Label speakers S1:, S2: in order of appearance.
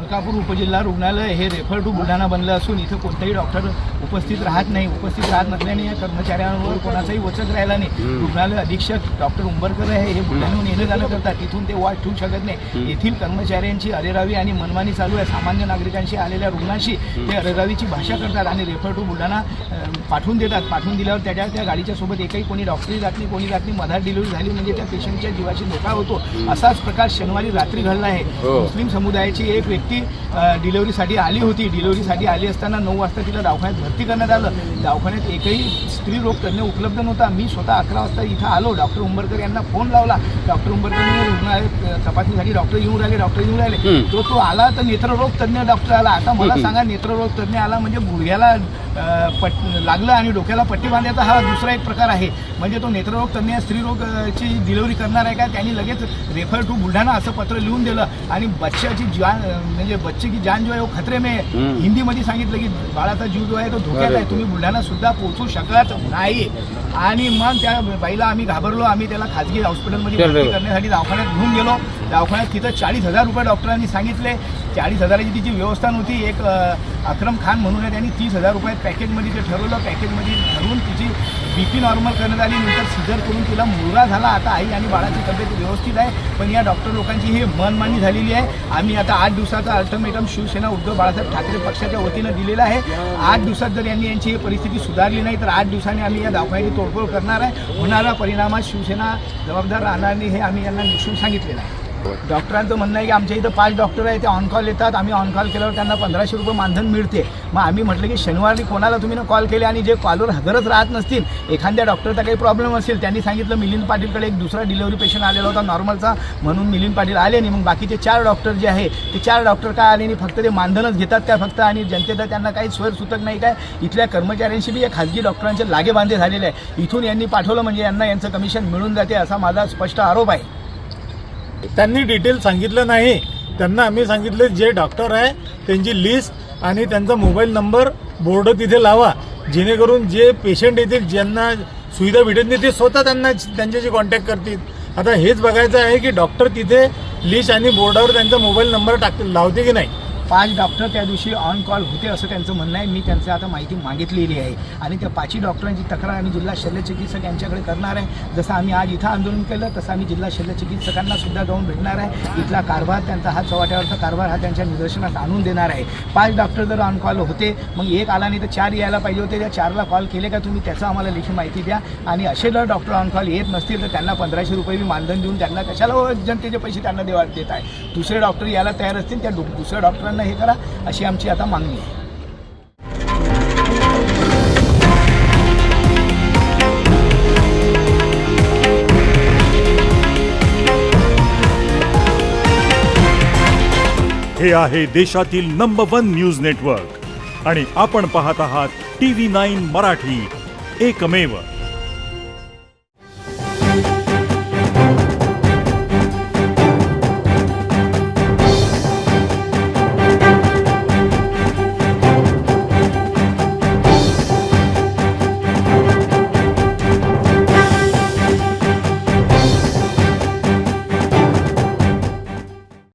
S1: मलकापूर उपजिल्हा रुग्णालय हे रेफर टू बुलढाणा बनलं असून इथं कोणताही डॉक्टर उपस्थित राहत नाही. उपस्थित राहत नसल्याने या कर्मचाऱ्यांवर कोणाचाही वचक राहिला नाही. रुग्णालय अधीक्षक डॉक्टर उंबरकर आहे हे बुलढाण्याहून येणं जाणं करतात. तिथून ते वाट ठेवू शकत नाही. येथील कर्मचाऱ्यांची अरेरावी आणि मनमानी चालू आहे. सामान्य नागरिकांशी आलेल्या रुग्णांशी ते अरेरावीची भाषा करतात आणि रेफर टू बुलढाणा पाठवून देतात. पाठवून दिल्यावर त्याच्या त्या गाडीच्या सोबत एकही कोणी डॉक्टरही जात नाही कोणी जात नाही. मधात डिलिव्हरी झाली म्हणजे त्या पेशंटच्या जीवाची धोका होतो. असाच प्रकार शनिवारी रात्री घडला आहे.
S2: हो.
S1: मुस्लिम समुदायाची एक व्यक्ती अ, डिलिव्हरीसाठी आली होती. डिलिव्हरीसाठी आली असताना नऊ वाजता तिला दवाखान्यात भरती करण्यात आलं. दवाखान्यात एकही स्त्री रोग तज्ञ उपलब्ध नव्हता. मी स्वतः अकरा वाजता इथं आलो. डॉक्टर उंबरकर यांना फोन लावला. डॉक्टर उंबरकर रुग्णालय तपासणीसाठी डॉक्टर येऊन राहिले डॉक्टर येऊन राहिले. तो तो आला तर नेत्ररोग तज्ञ डॉक्टर आला. आता मला सांगा नेत्ररोग तज्ञ आला म्हणजे गुडघ्याला पट लागलं आणि डोक्याला पट्टी बांधायचा हा दुसरा एक प्रकार आहे. म्हणजे तो नेत्ररोग तज्ञ स्त्रीरोगची डिलिव्हरी करणार आहे का? त्यांनी लगेच रेफर टू बुलढाणा असं पत्र लिहून दिलं. आणि बच्च्याची जान म्हणजे बच्चे की जान जो आहे वो खतरे में. हिंदीमध्ये सांगितलं की बाळाचा जीव जो आहे तो धोक्यात आहे. तुम्ही बुलढाणा सुद्धा पोहोचू शकत नाही. आणि मग त्या बाईला आम्ही घाबरलो. आम्ही त्याला खाजगी हॉस्पिटलमध्ये करण्यासाठी दवाखान्यात घेऊन गेलो. दवाखान्यात तिथं चाळीस हजार रुपये डॉक्टरांनी सांगितले. चाळीस हजाराची तिची व्यवस्था नव्हती. एक अक्रम खान म्हणून आहे त्यांनी तीस हजार रुपये पॅकेजमध्ये ते ठरवलं. पॅकेजमध्ये ठरवून तिची बी पी नॉर्मल करण्यात आली. नंतर सिजर करून तिला मुलगा झाला. आता आई आणि बाळाची तब्येत व्यवस्थित आहे. पण या डॉक्टर लोकांची ही मनमानी झालेली आहे. आम्ही आता आठ दिवसाचा अल्टिमेटम शिवसेना उद्धव बाळासाहेब ठाकरे पक्षाच्या वतीनं दिलेला आहे. आठ दिवसात जर यांनी यांची ही परिस्थिती सुधारली नाही तर आठ दिवसांनी आम्ही या दवाखान्याची तोडफोड करणार आहे. होणारा परिणामात शिवसेना जबाबदार राहणार नाही हे आम्ही यांना निश्चित सांगितलेलं आहे. डॉक्टरांचं म्हणणं आहे की आमच्या इथं पाच डॉक्टर आहे ते ऑन कॉल येतात. आम्ही ऑन कॉल केल्यावर त्यांना पंधराशे रुपये मानधन मिळते. मग आम्ही म्हटलं की शनिवारी कोणाला तुम्ही ना कॉल केले आणि जे कॉलवर हजरच राहत नसतील एखाद्या डॉक्टरचा काही प्रॉब्लेम असेल त्यांनी सांगितलं मिलिंद पाटीलकडे एक दुसरा डिलिव्हरी पेशंट आलेला होता नॉर्मलचा म्हणून मिलिंद पाटील आले नाही मग बाकीचे चार डॉक्टर जे आहे ते चार डॉक्टर काय आले नाही फक्त ते मानधनच घेतात काय फक्त? आणि जनतेचा त्यांना काही सोयर सुतक नाही काय? इथल्या कर्मचाऱ्यांशी बी या खाजगी डॉक्टरांचे लागे बांधे झालेले आहे. इथून यांनी पाठवलं म्हणजे यांना यांचं कमिशन मिळून जाते असा माझा स्पष्ट आरोप आहे.
S3: त्यांनी डिटेल सांगितलं नाही. त्यांना आम्ही सांगितले जे डॉक्टर आहे त्यांची लिस्ट आणि त्यांचा मोबाईल नंबर बोर्ड तिथे लावा. जेणेकरून जे पेशंट येतील ज्यांना सुविधा भेटत नाही ते स्वतः त्यांना त्यांच्याशी कॉन्टॅक्ट करतील. आता हेच बघायचं आहे की डॉक्टर तिथे लिस्ट आणि बोर्डावर त्यांचा मोबाईल नंबर टाकतील लावते की नाही.
S1: पाच डॉक्टर त्या दिवशी ऑन कॉल होते असं त्यांचं म्हणणं आहे. मी त्यांचं आता माहिती मागितलेली आहे. आणि त्या पाचही डॉक्टरांची तक्रार आम्ही जिल्हा शल्यचिकित्सक यांच्याकडे करणार आहे. जसं आम्ही आज इथं आंदोलन केलं तसं आम्ही जिल्हा शल्यचिकित्सकांना सुद्धा जाऊन भेटणार आहे. इथला कारभार त्यांचा हा चव्हाट्यावरचा कारभार हा त्यांच्या निदर्शनास आणून देणार आहे. पाच डॉक्टर जर ऑन कॉल होते मग एक आला नाही तर चार यायला पाहिजे होते. त्या चारला कॉल केले का तुम्ही? त्याचं आम्हाला लेखी माहिती द्या. आणि असे जर डॉक्टर ऑन कॉल येत नसतील तर त्यांना पंधराशे रुपये मी मानधन देऊन त्यांना कशाला जनतेचे पैसे त्यांना देवा देत आहे? दुसरे डॉक्टर यायला तयार असतील त्या दु- दुसऱ्या डॉक्टरांना हे करा अशी आमची आता मागणी आहे.
S4: हे आहे देशातील नंबर वन न्यूज नेटवर्क आणि आपण पाहत आहात टी व्ही नाईन मराठी. एकमेव